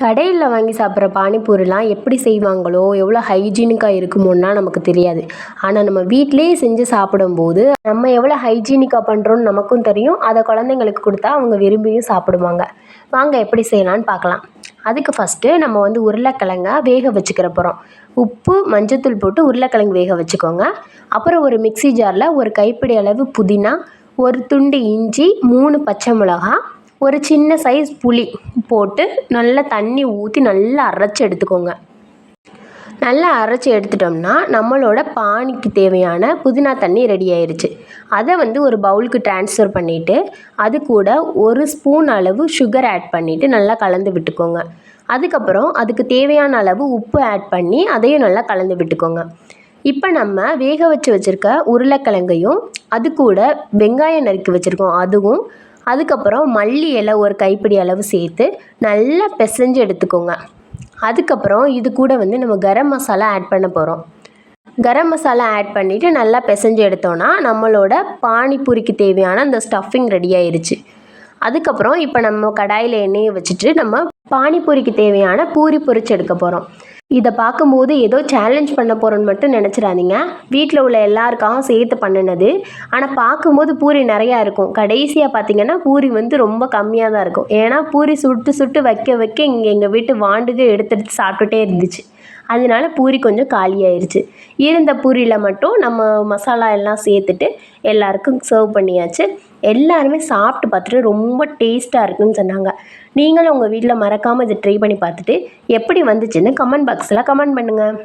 கடையில் வாங்கி சாப்பிட்ற பானிபூரிலாம் எப்படி செய்வாங்களோ எவ்வளோ ஹைஜீனிக்காக இருக்குமோன்னா நமக்கு தெரியாது. ஆனால் நம்ம வீட்டிலேயே செஞ்சு சாப்பிடும்போது நம்ம எவ்வளோ ஹைஜீனிக்காக பண்ணுறோன்னு நமக்கும் தெரியும். அதை குழந்தைங்களுக்கு கொடுத்தா அவங்க விரும்பியும் சாப்பிடுவாங்க. வாங்க எப்படி செய்யலான்னு பார்க்கலாம். அதுக்கு ஃபஸ்ட்டு நம்ம வந்து உருளைக்கிழங்க வேக வச்சுக்கிற போகிறோம் உப்பு மஞ்சத்தூள் போட்டு உருளைக்கிழங்கு வேக வச்சுக்கோங்க. அப்புறம் ஒரு மிக்ஸி ஜாரில் ஒரு கைப்பிடி அளவு புதினா ஒரு துண்டு இஞ்சி மூணு பச்சை மிளகாய் ஒரு சின்ன சைஸ் புளி. போட்டு நல்லா தண்ணி ஊற்றி நல்லா அரைச்சி எடுத்துக்கோங்க. நல்லா அரைச்சி எடுத்துட்டோம்னா நம்மளோட பானிக்கு தேவையான புதினா தண்ணி ரெடி ஆயிடுச்சு அதை வந்து ஒரு பவுலுக்கு ட்ரான்ஸ்ஃபர் பண்ணிவிட்டு அது கூட ஒரு ஸ்பூன் அளவு சுகர் ஆட் பண்ணிவிட்டு நல்லா கலந்து விட்டுக்கோங்க. அதுக்கப்புறம் அதுக்கு தேவையான அளவு உப்பு ஆட் பண்ணி அதையும் நல்லா கலந்து விட்டுக்கோங்க. இப்போ நம்ம வேக வச்சு வச்சுருக்க உருளைக்கிழங்கையும் அது கூட வெங்காயம் நறுக்கி வச்சுருக்கோம். அதுவும் அதுக்கப்புறம் மல்லி இலை ஒரு கைப்பிடி அளவு சேர்த்து நல்லா பிசைஞ்சு எடுத்துக்கோங்க. அதுக்கப்புறம் இது கூட வந்து நம்ம கரம் மசாலா ஆட் பண்ண போகிறோம் கரம் மசாலா ஆட் பண்ணிவிட்டு நல்லா பிசைஞ்சு எடுத்தோன்னா நம்மளோட பானிபூரிக்கு தேவையான அந்த ஸ்டஃபிங் ரெடி ஆயிடுச்சு அதுக்கப்புறம் இப்போ நம்ம கடாயில் எண்ணெயை வச்சுட்டு நம்ம பானிபூரிக்கு தேவையான பூரி பொரிச்சு எடுக்க போகிறோம் இதை பார்க்கும்போது ஏதோ சேலஞ்ச் பண்ண போகிறோன்னு மட்டும் நினச்சிடாதீங்க. வீட்டில் உள்ள எல்லாருக்காகவும் சேர்த்து பண்ணினது. ஆனால் பார்க்கும்போது பூரி நிறையா இருக்கும். கடைசியாக பார்த்தீங்கன்னா பூரி வந்து ரொம்ப கம்மியாக தான் இருக்கும். ஏன்னா பூரி சுட்டு சுட்டு வைக்க வைக்க இங்கே எங்கள் வீட்டு வாண்டுக்கு எடுத்து எடுத்து சாப்பிட்டுட்டே இருந்துச்சு. அதனால பூரி கொஞ்சம் காலியாயிருச்சு. இருந்த பூரியில் மட்டும் நம்ம மசாலா எல்லாம் சேர்த்துட்டு எல்லாருக்கும் சர்வ் பண்ணியாச்சு. எல்லாருமே சாப்பிட்டு பார்த்துட்டு ரொம்ப டேஸ்ட்டாக இருக்குன்னு சொன்னாங்க. நீங்களும் உங்கள் வீட்டில் மறக்காமல் இதை ட்ரை பண்ணி பார்த்துட்டு எப்படி வந்துச்சுன்னு கமெண்ட் பாக்ஸில் கமெண்ட் பண்ணுங்கள்